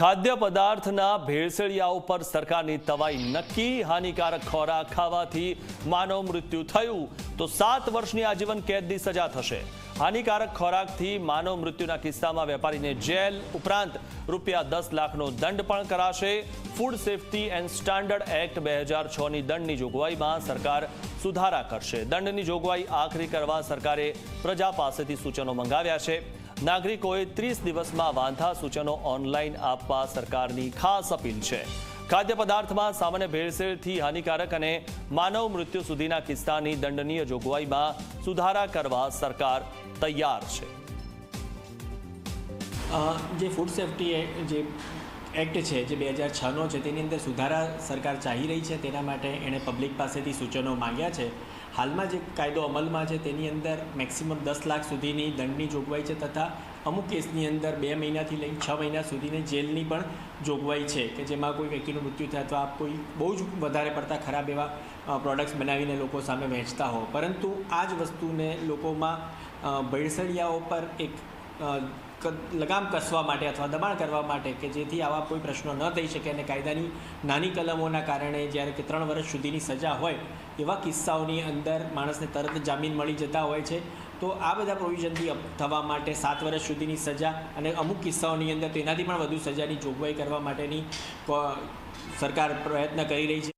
ખાદ્ય પદાર્થના ભેળસેળિયા ઉપર સરકારની તવાઈ નક્કી. હાનિકારક ખોરાક ખાવાથી માનવ મૃત્યુ થયું. તો સાત વર્ષની આજીવન કેદની સજા થશે. હાનિકારક ખોરાકથી માનવ મૃત્યુના કિસ્સામાં વેપારીને જેલ ઉપરાંત રૂપિયા દસ લાખનો દંડ પણ કરાશે. Food safety and standard act બે હજાર છની દંડની જોગવાઈમાં સરકાર સુધારા કરશે. દંડની જોગવાઈ આખરી કરવા સરકારે પ્રજા પાસેથી સૂચનો મંગાવ્યા છે. નાગરિકોએ ત્રીસ દિવસમાં વાંધા સૂચનો ઓનલાઈન આપવા સરકારની ખાસ અપીલ છે. ખાદ્ય પદાર્થમાં સામાન્ય ભેળસેળથી હાનિકારક અને માનવ મૃત્યુ સુધીના કિસ્સાની દંડનીય જોગવાઈમાં સુધારા કરવા સરકાર તૈયાર છે. જે ફૂડ સેફ્ટી જે એક્ટ છે જે બે હજાર છનો છે, તેની અંદર સુધારા સરકાર ચાહી રહી છે, તેના માટે એણે પબ્લિક પાસેથી સૂચનો માંગ્યા છે. હાલમાં જે કાયદો અમલમાં છે, તેની અંદર મેક્સિમમ દસ લાખ સુધીની દંડની જોગવાઈ છે તથા અમુક કેસની અંદર બે મહિનાથી લઈને છ મહિના સુધીની જેલની પણ જોગવાઈ છે કે જેમાં કોઈ વ્યક્તિનું મૃત્યુ થાય તો આપ કોઈ બહુ જ વધારે પડતા ખરાબ એવા પ્રોડક્ટ્સ બનાવીને લોકો સામે વહેંચતા હો પરંતુ આ જ વસ્તુને લોકોમાં ભેળસેળિયાઓ પર એક લગામ કસવા માટે અથવા દબાણ કરવા માટે કે જેથી આવા કોઈ પ્રશ્નો ન થઈ શકે અને કાયદાની નાની કલમોના કારણે જ્યારે કે ત્રણ વર્ષ સુધીની સજા હોય, એવા કિસ્સાઓની અંદર માણસને તરત જામીન મળી જતા હોય છે. તો આ બધા પ્રોવિઝનથી થવા માટે સાત વર્ષ સુધીની સજા અને અમુક કિસ્સાઓની અંદર તેનાથી પણ વધુ સજાની જોગવાઈ કરવા માટેની સરકાર પ્રયત્ન કરી રહી છે.